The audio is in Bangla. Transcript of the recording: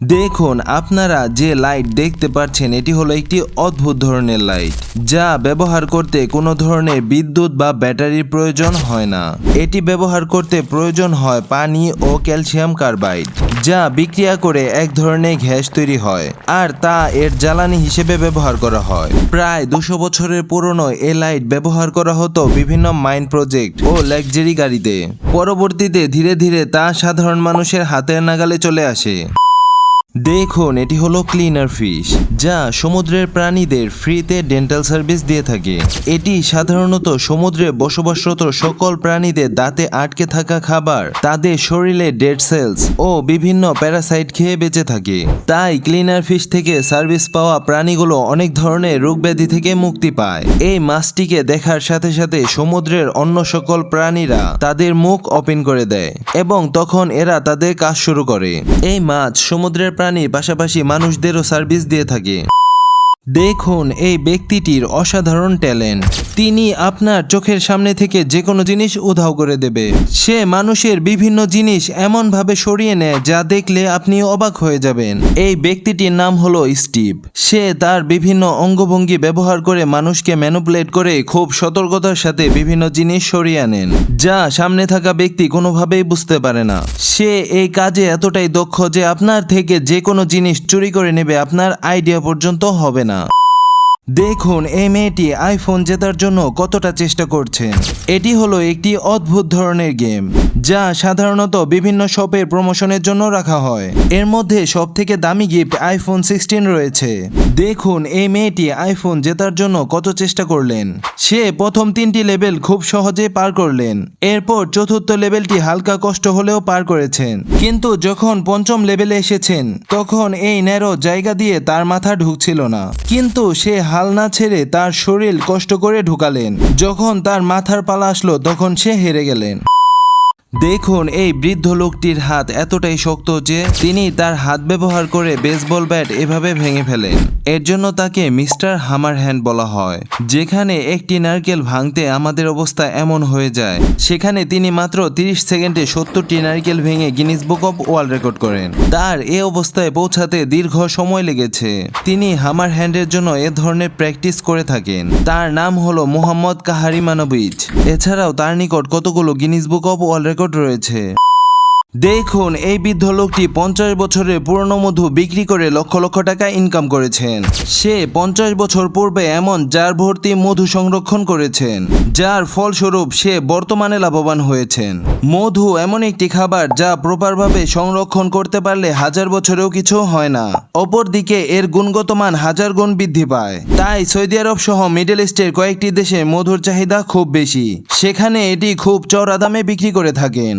দেখুন, আপনারা যে লাইট দেখতে পাচ্ছেন, এটি হলো একটি অদ্ভুত ধরনের লাইট, যা ব্যবহার করতে কোনো ধরনের বিদ্যুৎ বা ব্যাটারির প্রয়োজন হয় না। এটি ব্যবহার করতে প্রয়োজন হয় পানি ও ক্যালসিয়াম কার্বাইড, যা বিক্রিয়া করে এক ধরনের গ্যাস তৈরি হয়, আর তা এর জ্বালানি হিসেবে ব্যবহার করা হয়। প্রায় দুশো বছরের পুরনো এই লাইট ব্যবহার করা হতো বিভিন্ন মাইন প্রজেক্ট ও লাক্সারি গাড়িতে। পরবর্তীতে ধীরে ধীরে তা সাধারণ মানুষের হাতের নাগালে চলে আসে। দেখুন এটি হলো ক্লিনার ফিশ যা সমুদ্রের প্রাণীদের ফ্রিতে ডেন্টাল সার্ভিস দিয়ে থাকে। এটি সাধারণত সমুদ্রে বসবাসরত সকল প্রাণীদের দাঁতে আটকে থাকা খাবার, তাদের শরীরে ডেড সেলস ও বিভিন্ন প্যারাসাইট খেয়ে বেঁচে থাকে। তাই ক্লিনার ফিশ থেকে সার্ভিস পাওয়া প্রাণীগুলো অনেক ধরনের রোগ ব্যাধি থেকে মুক্তি পায়। এই মাছটিকে দেখার সাথে সাথে সমুদ্রের অন্য সকল প্রাণীরা তাদের মুখ ওপেন করে দেয় এবং তখন এরা তাদের কাজ শুরু করে। এই মাছ সমুদ্রের প্রাণীর পাশাপাশি মানুষদেরও সার্ভিস দিয়ে থাকে। энергии. দেখুন এই ব্যক্তিটির অসাধারণ ট্যালেন্ট। তিনি আপনার চোখের সামনে থেকে যে কোনো জিনিস উধাও করে দেবে। সে মানুষের বিভিন্ন জিনিস এমনভাবে সরিয়ে নেয় যা দেখলে আপনি অবাক হয়ে যাবেন। এই ব্যক্তিটির নাম হলো স্টিভ। সে তার বিভিন্ন অঙ্গভঙ্গি ব্যবহার করে মানুষকে ম্যানুপুলেট করে খুব সতর্কতার সাথে বিভিন্ন জিনিস সরিয়ে আনেন, যা সামনে থাকা ব্যক্তি কোনোভাবেই বুঝতে পারে না। সে এই কাজে এতটাই দক্ষ যে আপনার থেকে যে কোনো জিনিস চুরি করে নেবে আপনার আইডিয়া পর্যন্ত হবে না। দেখুন, এই মেয়েটি আইফোন জেতার জন্য কতটা চেষ্টা করছে। এটি হলো একটি অদ্ভুত ধরনের গেম, যা সাধারণত বিভিন্ন শপের প্রমোশনের জন্য রাখা হয়। এর মধ্যে সব থেকে দামি গিফট আইফোন সিক্সটিন রয়েছে। দেখুন, এই মেয়েটি আইফোন জেতার জন্য কত চেষ্টা করলেন। সে প্রথম তিনটি লেভেল খুব সহজে পার করলেন। এরপর চতুর্থ লেভেলটি হালকা কষ্ট হলেও পার করেছেন। কিন্তু যখন পঞ্চম লেভেলে এসেছেন, তখন এই ন্যারো জায়গা দিয়ে তার মাথা ঢুকছিল না। কিন্তু সে হাল না ছেড়ে তার শরীর কষ্ট করে ঢুকালেন। যখন তার মাথার পালা আসলো, তখন সে হেরে গেলেন। দেখুন, এই বৃদ্ধ লোকটির হাত এতটাই শক্ত যে তিনি তার হাত ব্যবহার করে বেসবল ব্যাট এভাবে ভেঙে ফেলেন এর জন্য তাকে মিস্টার হামার হ্যান্ড বলা হয়। যেখানে একটি নারকেল ভাঙতে আমাদের অবস্থা এমন হয়ে যায়। সেখানে তিনি মাত্র 30 সেকেন্ডে সত্তরটি নারকেল ভেঙে Guinness book of world record করেন। তার এ অবস্থায় পৌঁছাতে দীর্ঘ সময় লেগেছে। তিনি হামার হ্যান্ডের জন্য এ ধরনের প্র্যাকটিস করে থাকেন। তার নাম হলো মোহাম্মদ কাহারি মানবিজ। এছাড়াও তার নিকট কতগুলো Guinness book of world record রয়েছে। দেখুন, এই বৃদ্ধ লোকটি পঞ্চাশ বছরের পুরনো মধু বিক্রি করে লক্ষ লক্ষ টাকা ইনকাম করেছেন। সে পঞ্চাশ বছর পূর্বে এমন জার ভর্তি মধু সংরক্ষণ করেছেন, যার ফলস্বরূপ সে বর্তমানে লাভবান হয়েছেন। মধু এমন একটি খাবার যা প্রপারভাবে সংরক্ষণ করতে পারলে হাজার বছরেও কিছু হয় না। অপরদিকে, এর গুণগত মান হাজার গুণ বৃদ্ধি পায়। তাই সৌদি আরব সহ মিডল ইস্টের কয়েকটি দেশে মধুর চাহিদা খুব বেশি। সেখানে এটি খুব চড়া দামে বিক্রি করে থাকেন।